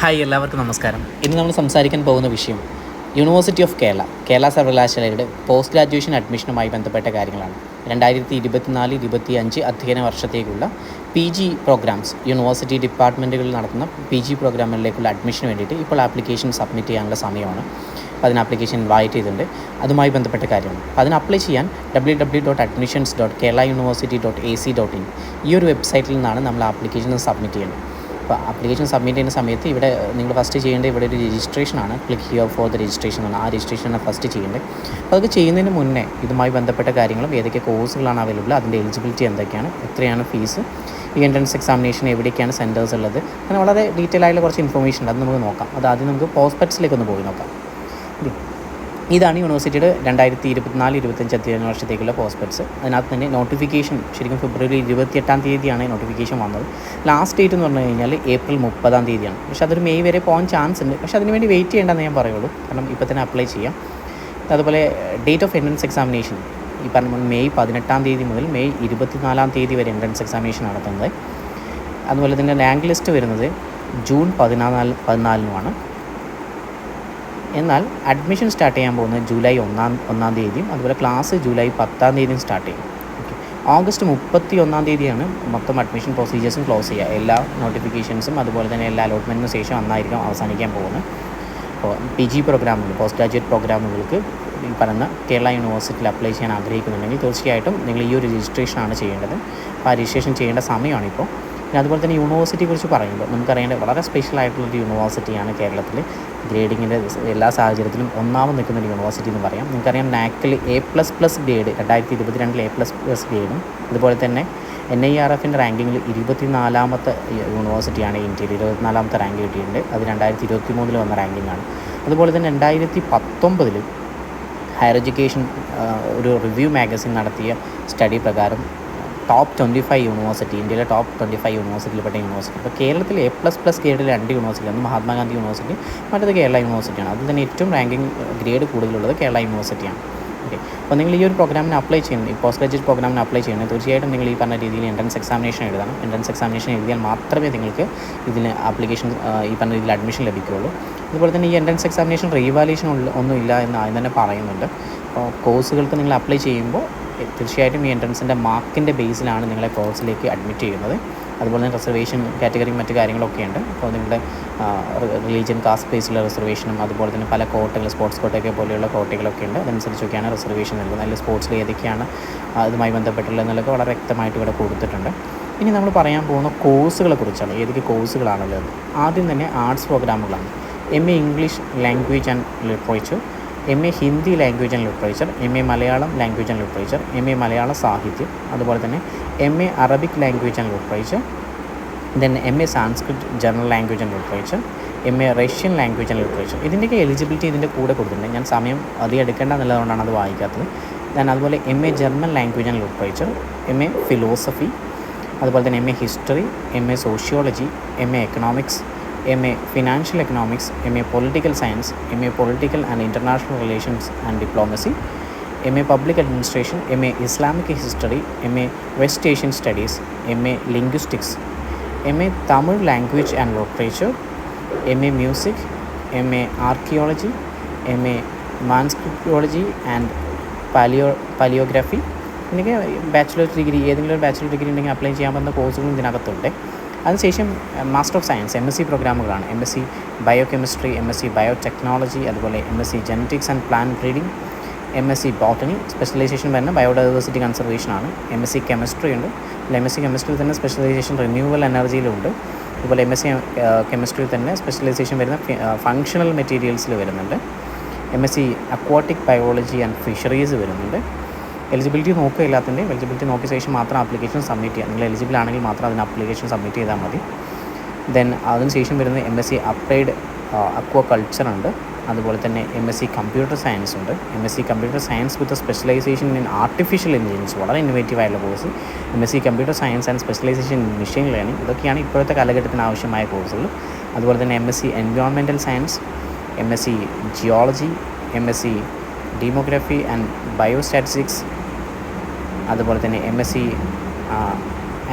Hi എല്ലാവർക്കും നമസ്കാരം. ഇന്ന് നമ്മൾ സംസാരിക്കാൻ പോകുന്ന വിഷയം യൂണിവേഴ്സിറ്റി ഓഫ് കേരള കേരള സർവകലാശാലയുടെ പോസ്റ്റ് ഗ്രാജുവേഷൻ അഡ്മിഷനുമായി ബന്ധപ്പെട്ട കാര്യങ്ങളാണ്. രണ്ടായിരത്തി ഇരുപത്തിനാല് ഇരുപത്തി അഞ്ച് അധ്യയന വർഷത്തേക്കുള്ള പി ജി പ്രോഗ്രാംസ് യൂണിവേഴ്സിറ്റി ഡിപ്പാർട്ട്മെന്റുകളിൽ നടത്തുന്ന പി ജി പ്രോഗ്രാമുകളിലേക്കുള്ള അഡ്മിഷന് വേണ്ടിയിട്ട് ഇപ്പോൾ ആപ്ലിക്കേഷൻ സബ്മിറ്റ് ചെയ്യാനുള്ള സമയമാണ്. അപ്പോൾ അതിന് ആപ്ലിക്കേഷൻ ഇൻവൈറ്റ് ചെയ്തിട്ടുണ്ട്. അതുമായി ബന്ധപ്പെട്ട കാര്യമാണ്. അപ്പോൾ അതിന് അപ്ലൈ ചെയ്യാൻ W W dot admissions dot Kerala university dot A C dot in ഈ ഒരു വെബ്സൈറ്റിൽ നിന്നാണ് നമ്മൾ ആപ്ലിക്കേഷൻ സബ്മിറ്റ് ചെയ്യുന്നത്. അപ്പോൾ ആപ്ലിക്കേഷൻ സബ്മിറ്റ് ചെയ്യുന്ന സമയത്ത് ഇവിടെ നിങ്ങൾ ഫസ്റ്റ് ചെയ്യേണ്ടത് ഇവിടെ ഒരു രജിസ്ട്രേഷൻ ആണ്. Click here for the registration ആണ് ആ രജിസ്ട്രേഷനാണ് ഫസ്റ്റ് ചെയ്യേണ്ടത്. അപ്പോൾ അതൊക്കെ ചെയ്യുന്നതിന് മുന്നേ ഇതുമായി ബന്ധപ്പെട്ട കാര്യങ്ങളും ഏതൊക്കെ കോഴ്സുകളാണ് അവൈലബിൾ അതിന്റെ എലിജിബിലിറ്റി എന്തൊക്കെയാണ് എത്രയാണ് ഫീസ് ഈ എൻട്രൻസ് എക്സാമിനേഷൻ എവിടെയൊക്കെയാണ് സെന്റേഴ്സ് ഉള്ളത് അങ്ങനെ വളരെ ഡീറ്റെയിൽ ആയിട്ടുള്ള കുറച്ച് ഇൻഫർമേഷൻ ഉണ്ട്. അത് നമുക്ക് നോക്കാം. അത് ആദ്യം നമുക്ക് പോസ്പെക്ട്സിലേക്ക് ഒന്ന് പോയി നോക്കാം. ഇതാണ് യൂണിവേഴ്സിറ്റിയുടെ രണ്ടായിരത്തി ഇരുപത്തിനാല് ഇരുപത്തഞ്ച് അധ്യയന വർഷത്തേക്കുള്ള പോസ്പെക്ട്സ് അതിനകത്ത് തന്നെ നോട്ടിഫിക്കേഷൻ ശരിക്കും ഫെബ്രുവരി ഇരുപത്തിയെട്ടാം തീയതിയാണ് നോട്ടിഫിക്കേഷൻ വന്നത്. ലാസ്റ്റ് ഡേറ്റ് എന്ന് പറഞ്ഞു കഴിഞ്ഞാൽ ഏപ്രിൽ മുപ്പതാം തീയതിയാണ്. പക്ഷേ അതൊരു മെയ് വരെ പോകാൻ ചാൻസ് ഉണ്ട്. പക്ഷേ അതിന് വേണ്ടി വെയിറ്റ് ചെയ്യേണ്ടെന്ന് ഞാൻ പറയുള്ളൂ. കാരണം ഇപ്പോൾ തന്നെ അപ്ലൈ ചെയ്യാം. അതുപോലെ ഡേറ്റ് ഓഫ് എൻട്രൻസ് എക്സാമിനേഷൻ ഈ പറഞ്ഞ മെയ് പതിനെട്ടാം തീയതി മുതൽ മെയ് ഇരുപത്തിനാലാം തീയതി വരെ എൻട്രൻസ് എക്സാമിനേഷൻ നടത്തുന്നത്. അതുപോലെ തന്നെ റാങ്ക് ലിസ്റ്റ് വരുന്നത് ജൂൺ പതിനാല് പതിനാലിനുമാണ്. എന്നാൽ അഡ്മിഷൻ സ്റ്റാർട്ട് ചെയ്യാൻ പോകുന്നത് ജൂലൈ ഒന്നാം ഒന്നാം തീയതിയും അതുപോലെ ക്ലാസ് ജൂലൈ പത്താം തീയതിയും സ്റ്റാർട്ട് ചെയ്യും. ഓഗസ്റ്റ് മുപ്പത്തി ഒന്നാം തീയതിയാണ് മൊത്തം അഡ്മിഷൻ പ്രൊസീജിയേഴ്സും ക്ലോസ് ചെയ്യുക. എല്ലാ നോട്ടിഫിക്കേഷൻസും അതുപോലെ തന്നെ എല്ലാ അലോട്ട്മെന്റിനും ശേഷം അന്നായിരിക്കും അവസാനിക്കാൻ പോകുന്നത്. അപ്പോൾ പി ജി പ്രോഗ്രാമുകൾ പോസ്റ്റ് ഗ്രാജുവേറ്റ് പ്രോഗ്രാമുകൾക്ക് ഈ പറയുന്ന കേരള യൂണിവേഴ്സിറ്റിയിൽ അപ്ലൈ ചെയ്യാൻ ആഗ്രഹിക്കുന്നുണ്ടെങ്കിൽ തീർച്ചയായിട്ടും നിങ്ങൾ ഈ ഒരു രജിസ്ട്രേഷനാണ് ചെയ്യേണ്ടത്. അപ്പോൾ ആ രജിസ്ട്രേഷൻ ചെയ്യേണ്ട സമയമാണ് ഇപ്പോൾ പിന്നെ അതുപോലെ തന്നെ യൂണിവേഴ്സിറ്റിയെ കുറിച്ച് പറയുമ്പോൾ നമുക്കറിയേണ്ട വളരെ സ്പെഷ്യൽ ആയിട്ടുള്ളൊരു യൂണിവേഴ്സിറ്റിയാണ് കേരളത്തിൽ ഗ്രേഡിങ്ങിന്റെ എല്ലാ സാഹചര്യത്തിലും ഒന്നാമത് നിൽക്കുന്ന ഒരു യൂണിവേഴ്സിറ്റി എന്ന് പറയാം. നിങ്ങൾക്കറിയാം നാക്കിൽ എ പ്ലസ് പ്ലസ് ഗ്രേഡ് രണ്ടായിരത്തി ഇരുപത്തിരണ്ടിൽ എ പ്ലസ് പ്ലസ് ഗ്രേഡും അതുപോലെ തന്നെ എൻ ഐ ആർ എഫിന്റെ റാങ്കിങ്ങിൽ ഇരുപത്തിനാലാമത്തെ യൂണിവേഴ്സിറ്റിയാണ് ഇന്ത്യയിൽ ഇരുപത്തിനാലാമത്തെ റാങ്ക് കിട്ടിയിട്ടുണ്ട്. അത് രണ്ടായിരത്തി ഇരുപത്തി മൂന്നിൽ വന്ന റാങ്കിങ് ആണ് അതുപോലെ തന്നെ രണ്ടായിരത്തി പത്തൊമ്പതിൽ ഹയർ എഡ്യൂക്കേഷൻ ഒരു റിവ്യൂ മാഗസിൻ നടത്തിയ സ്റ്റഡി പ്രകാരം ടോപ്പ് ട്വന്റി ഫൈവ് യൂണിവേഴ്സിറ്റി ഇന്ത്യയിലെ ടോപ്പ് ട്വന്റി ഫൈവ് യൂണിവേഴ്സിറ്റിയിൽപ്പെട്ട യൂണിവേഴ്സിറ്റി അപ്പോൾ കേരളത്തിൽ എ പ്ലസ് പ്ലസ് ഗ്രേഡിൽ രണ്ട് യൂണിവേഴ്സിറ്റി ഒന്ന് മഹാത്മാഗാന്ധി യൂണിവേഴ്സിറ്റി മറ്റത് കേരള യൂണിവേഴ്സിറ്റിയാണ് അതിൽ തന്നെ ഏറ്റവും റാങ്കിങ് ഗ്രേഡ് കൂടുതലുള്ളത് കേരള യൂണിവേഴ്സിറ്റിയാണ് ഓക്കെ അപ്പോൾ നിങ്ങൾ ഈ ഒരു പ്രോഗ്രാമിന് അപ്ലൈ ചെയ്യുന്നത് ഈ പോസ്റ്റ് ഗ്രാജുവേറ്റ് പ്രോഗ്രാമിന് അപ്ലൈ ചെയ്യുന്നത് തീർച്ചയായിട്ടും നിങ്ങൾ ഈ പറഞ്ഞ രീതിയിൽ എൻട്രൻസ് എക്സാമിനേഷൻ എഴുതണം. എൻട്രൻസ് എക്സാമിനേഷൻ എഴുതിയാൽ മാത്രമേ നിങ്ങൾക്ക് ഇതിന് ആപ്ലിക്കേഷൻ ഈ പറഞ്ഞ രീതിയിൽ അഡ്മിഷൻ ലഭിക്കുകയുള്ളൂ. അതുപോലെ തന്നെ ഈ എൻട്രൻസ് എക്സാമിനേഷൻ റീവാലേഷൻ ഒന്നും ഇല്ല എന്ന് ആദ്യം തന്നെ പറയുന്നുണ്ട്. അപ്പോൾ കോഴ്സുകൾക്ക് നിങ്ങൾ അപ്ലൈ ചെയ്യുമ്പോൾ തീർച്ചയായിട്ടും ഈ എൻട്രൻസിന്റെ മാർക്കിന്റെ ബേസിലാണ് നിങ്ങളെ കോഴ്സിലേക്ക് അഡ്മിറ്റ് ചെയ്യുന്നത്. അതുപോലെ തന്നെ റിസർവേഷൻ കാറ്റഗറിയും മറ്റു കാര്യങ്ങളൊക്കെ ഉണ്ട്. അപ്പോൾ നിങ്ങളുടെ റിലീജിയൻ കാസ്റ്റ് ബേസിലുള്ള റിസർവേഷനും അതുപോലെ തന്നെ പല കോട്ടകൾ സ്പോർട്സ് കോട്ടയൊക്കെ പോലെയുള്ള കോട്ടകളൊക്കെ ഉണ്ട്. അതനുസരിച്ചൊക്കെയാണ് റിസർവേഷൻ നൽകുന്നത്. അല്ലെങ്കിൽ സ്പോർട്സിൽ ഏതൊക്കെയാണ് അതുമായി ബന്ധപ്പെട്ടുള്ളത് എന്നുള്ളതൊക്കെ വളരെ വ്യക്തമായിട്ട് ഇവിടെ കൊടുത്തിട്ടുണ്ട്. ഇനി നമ്മൾ പറയാൻ പോകുന്ന കോഴ്സുകളെ കുറിച്ചാണ്. ഏതൊക്കെ കോഴ്സുകളാണുള്ളത് ആദ്യം തന്നെ arts പ്രോഗ്രാമുകളാണ് M A English language and literature M A Hindi language and literature M A Malayalam language and literature M A മലയാള സാഹിത്യം അതുപോലെ തന്നെ M A Arabic language and literature then M A Sanskrit general language and literature M A Russian language and literature ഇതിന്റെയൊക്കെ eligibility ഇതിന്റെ കൂടെ കൊടുത്തിട്ടുണ്ട് ഞാൻ സമയം അധികം എടുക്കേണ്ട എന്നുള്ളതുകൊണ്ടാണ് അത് വായിക്കാത്തത് ദെൻ അതുപോലെ M A German language and literature M A philosophy അതുപോലെ തന്നെ M A history M A sociology M A economics M A financial economics M A political science M A political and international relations and diplomacy M A public administration M A Islamic history M A West Asian studies M A linguistics M A Tamil language and literature M A music M A archaeology M A manuscriptology and paleo paleography എനിക്ക് bachelor's degree ഏതെങ്കിലും ഒരു bachelor's degree ഉണ്ടെങ്കിൽ apply ചെയ്യാൻ പറ്റുന്ന കോഴ്സുകളും ഇതിനകത്തുണ്ട് അതിനുശേഷം master of science M S C പ്രോഗ്രാമുകളാണ് M S C biochemistry M S C biotechnology അതുപോലെ M S C genetics and plant breeding M S C botany specialization വരുന്ന ബയോഡൈവേഴ്സിറ്റി കൺസർവേഷൻ ആണ്. M S C chemistry ഉണ്ട്. M S C കെമിസ്ട്രിയിൽ തന്നെ specialisation renewal എനർജിയിലുണ്ട് അതുപോലെ M S C കെമിസ്ട്രിയിൽ തന്നെ specialisation വരുന്ന ഫങ്ഷണൽ മെറ്റീരിയൽസിൽ വരുന്നുണ്ട്. M S C aquatic biology and fisheries വരുന്നുണ്ട്. എലിജിബിലിറ്റി നോക്കുക എലിജിബിലിറ്റി നോക്കിയ ശേഷം മാത്രം ആപ്ലിക്കേഷൻ സബ്മിറ്റ് ചെയ്യുക. നിങ്ങൾ എലിജിബിൾ ആണെങ്കിൽ മാത്രം അതിന് ആപ്ലിക്കേഷൻ സബ്മിറ്റ് ചെയ്താൽ മതി. ദെൻ അതിനുശേഷം വരുന്നത് M S C applied aquaculture ഉണ്ട്. അതുപോലെ തന്നെ M S C computer science ഉണ്ട്. M S C computer science with specialization in artificial intelligence വളരെ ഇന്നോവേറ്റീവ് ആയിട്ടുള്ള course M S C computer science and specialization in machine learning ഇതൊക്കെയാണ് ഇപ്പോഴത്തെ കാലഘട്ടത്തിന് ആവശ്യമായ കോഴ്സുകൾ അതുപോലെ തന്നെ M S C എൻവയോൺമെന്റൽ science M S C geology M S C demography and biostatistics അതുപോലെ തന്നെ M S C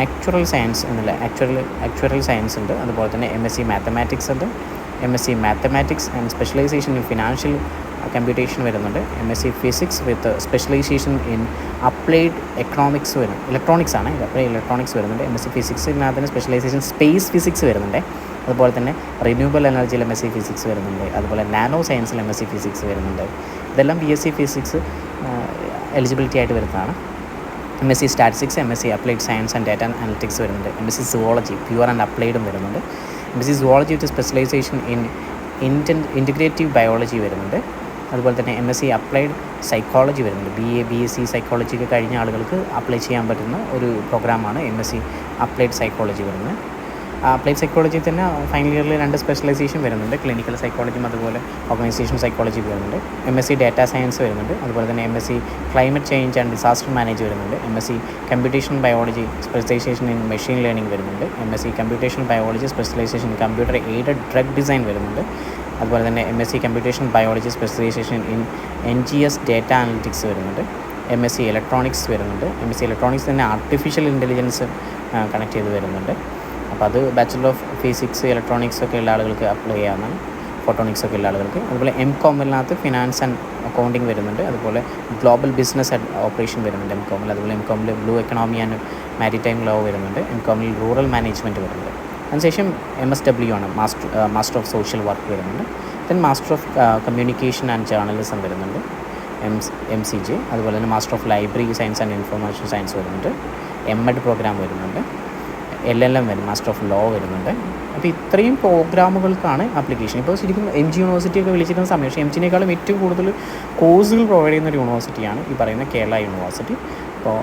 actuarial science എന്നുള്ള ആക്ച്വറൽ ആക്ച്വറൽ സയൻസ് ഉണ്ട്. അതുപോലെ തന്നെ എം എസ് സി മാത്തമാറ്റിക്സ് ഉണ്ട്. M S C mathematics and specialization in financial computation വരുന്നുണ്ട്. M S C physics with specialization in applied economics വരും. Electronics ആണ്. Applied electronics വരുന്നുണ്ട്. M S C ഫിസിക്സിനകത്ത് തന്നെ സ്പെഷ്യലൈസേഷൻ സ്പേസ് ഫിസിക്സ് വരുന്നുണ്ട്. അതുപോലെ തന്നെ റിന്യൂവബിൾ എനർജിയിൽ എം എസ് സി ഫിസിക്സ് വരുന്നുണ്ട്. അതുപോലെ നാനോ സയൻസിൽ എം എസ് സി ഫിസിക്സ് വരുന്നുണ്ട്. ഇതെല്ലാം B S C physics eligibility ആയിട്ട് വരുന്നതാണ്. M S C statistics M S C applied science and data analytics വരുന്നുണ്ട്. M S C zoology pure and അപ്ലൈഡും വരുന്നുണ്ട്. M S C zoology with specialization in inten integrative biology വരുന്നുണ്ട്. അതുപോലെ തന്നെ M S C applied psychology വരുന്നുണ്ട്. B A B S C psychologic കഴിഞ്ഞ ആളുകൾക്ക് apply ചെയ്യാൻ പറ്റുന്ന ഒരു പ്രോഗ്രാമാണ് M S C applied psychology വരുന്നത്. അപ്ലൈഡ് സൈക്കോളജി തന്നെ ഫൈനൽ ഇയറിൽ രണ്ട് സ്പെഷ്യലൈസേഷൻ വരുന്നുണ്ട്. ക്ലിനിക്കൽ സൈക്കോളജിയും അതുപോലെ ഓർഗനൈസേഷൻ സൈക്കോളജി വരുന്നുണ്ട്. M S C data science വരുന്നുണ്ട്. അതുപോലെ തന്നെ M S C climate change and disaster manage വരുന്നുണ്ട്. M S C computation biology specialization in machine learning വരുന്നുണ്ട്. M S C computation biology specialization computer aided drug design വരുന്നുണ്ട്. അതുപോലെ തന്നെ M S C computation biology specialization in N G S data analytics വരുന്നുണ്ട്. M S C electronics വരുന്നുണ്ട്. M S C electronics തന്നെ artificial intelligence connect ചെയ്ത് വരുന്നുണ്ട്. അപ്പോൾ അത് ബാച്ചിലർ ഓഫ് ഫിസിക്സ് ഇലക്ട്രോണിക്സ് ഒക്കെ ഉള്ള ആളുകൾക്ക് അപ്ലൈ ചെയ്യാവുന്നതാണ് ഫോട്ടോണിക്സ് ഒക്കെ ഉള്ള ആളുകൾക്ക്. അതുപോലെ എം കോമിനകത്ത് ഫിനാൻസ് ആൻഡ് അക്കൗണ്ടിങ് വരുന്നുണ്ട്. അതുപോലെ ഗ്ലോബൽ ബിസിനസ് ഓപ്പറേഷൻ വരുന്നുണ്ട് എം കോമിൽ അതുപോലെ M കോമിൽ blue economy and maritime law വരുന്നുണ്ട്. എം കോമിൽ റൂറൽ മാനേജ്മെന്റ് വരുന്നുണ്ട്. അതിനുശേഷം എം എസ് ഡബ്ല്യു ആണ്. Master master of social work വരുന്നുണ്ട്. Then master of communication and journalism വരുന്നുണ്ട്. എം എം സി ജെ അതുപോലെ തന്നെ master of library science and information science വരുന്നുണ്ട്. എം എഡ് പ്രോഗ്രാം വരുന്നുണ്ട്. എൽ എൽ എം വരും master of law വരുന്നുണ്ട്. അപ്പോൾ ഇത്രയും പ്രോഗ്രാമുകൾക്കാണ് ആപ്ലിക്കേഷൻ ഇപ്പോൾ ശരിക്കും എം ജി യൂണിവേഴ്സിറ്റി ഒക്കെ വിളിച്ചിരുന്ന സമയം പക്ഷേ എം ജിനേക്കാളും ഏറ്റവും കൂടുതൽ കോഴ്സുകൾ പ്രൊവൈഡ് ചെയ്യുന്ന ഒരു യൂണിവേഴ്സിറ്റിയാണ് ഈ പറയുന്ന കേരള യൂണിവേഴ്സിറ്റി അപ്പോൾ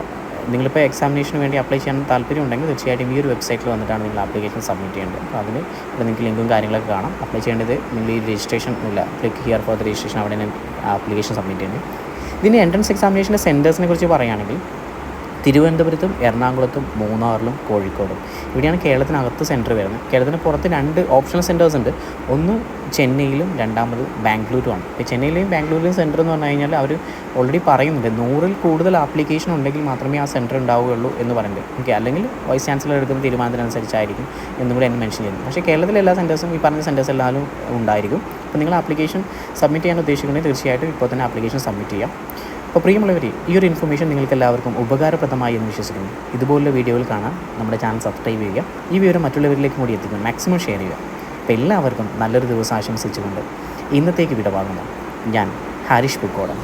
നിങ്ങളിപ്പോൾ എക്സാമിനേഷന് വേണ്ടി അപ്ലൈ ചെയ്യാൻ താല്പര്യം ഉണ്ടെങ്കിൽ തീർച്ചയായിട്ടും ഈ ഒരു വെബ്സൈറ്റിൽ വന്നിട്ടാണ് നിങ്ങൾ ആപ്ലിക്കേഷൻ സബ്മിറ്റ് ചെയ്യേണ്ടത്. അപ്പോൾ അതിന് ഇവിടെ നിങ്ങൾക്ക് ലിങ്കും കാര്യങ്ങളൊക്കെ കാണാം. അപ്ലൈ ചെയ്യേണ്ടത് നിങ്ങൾ ഈ രജിസ്ട്രേഷൻ ഇല്ല. Click here for the registration അവിടെ ആപ്ലിക്കേഷൻ സബ്മിറ്റ് ചെയ്യുന്നത് ഇതിന്റെ എൻട്രൻസ് എക്സാമിനേഷന്റെ സെന്റേഴ്സിനെ കുറിച്ച് പറയുകയാണെങ്കിൽ തിരുവനന്തപുരത്തും എറണാകുളത്തും മൂന്നാറിലും കോഴിക്കോടും. ഇവിടെയാണ് കേരളത്തിനകത്ത് സെന്റർ വരുന്നത്. കേരളത്തിന് പുറത്ത് രണ്ട് ഓപ്ഷണൽ സെന്റേഴ്സ് ഉണ്ട്. ഒന്ന് ചെന്നൈയിലും രണ്ടാമത് ബാംഗ്ലൂരുമാണ്. ഇപ്പോൾ ചെന്നൈയിലെയും ബാംഗ്ലൂരിലെയും സെന്റർ എന്ന് പറഞ്ഞു കഴിഞ്ഞാൽ അവർ ഓൾറെഡി പറയുന്നുണ്ട്. നൂറിൽ കൂടുതൽ ആപ്ലിക്കേഷൻ ഉണ്ടെങ്കിൽ മാത്രമേ ആ സെന്റർ ഉണ്ടാവുകയുള്ളൂ എന്ന് പറയുന്നത് ഓക്കെ അല്ലെങ്കിൽ വൈസ് ചാൻസലർ എടുക്കുന്ന തീരുമാനത്തിനനുസരിച്ചായിരിക്കും എന്നും കൂടി എന്നെ മെൻഷൻ ചെയ്യുന്നത് പക്ഷേ കേരളത്തിലെ എല്ലാ സെന്റേഴ്സും ഈ പറഞ്ഞ സെന്റേഴ്സ് എല്ലാവരും ഉണ്ടായിരിക്കും. അപ്പോൾ നിങ്ങൾ ആപ്ലിക്കേഷൻ സബ്മിറ്റ് ചെയ്യാൻ ഉദ്ദേശിക്കുന്നുണ്ടെങ്കിൽ തീർച്ചയായിട്ടും ഇപ്പോൾ തന്നെ ആപ്ലിക്കേഷൻ സബ്മിറ്റ് ചെയ്യാം. അപ്പോൾ പ്രിയമുള്ളവരെ ഈ ഒരു ഇൻഫർമേഷൻ നിങ്ങൾക്ക് എല്ലാവർക്കും ഉപകാരപ്രദമായി എന്ന് വിശ്വസിക്കുന്നു. ഇതുപോലുള്ള വീഡിയോകൾ കാണാൻ നമ്മുടെ ചാനൽ സബ്സ്ക്രൈബ് ചെയ്യുക. ഈ വിവരം മറ്റുള്ളവരിലേക്ക് കൂടി എത്തിക്കുക മാക്സിമം ഷെയർ ചെയ്യുക. അപ്പോൾ എല്ലാവർക്കും നല്ലൊരു ദിവസം ആശംസിച്ചുകൊണ്ട് ഇന്നത്തേക്ക് വിടവാങ്ങുന്നു. ഞാൻ ഹാരിഷ് പുക്കോടൻ.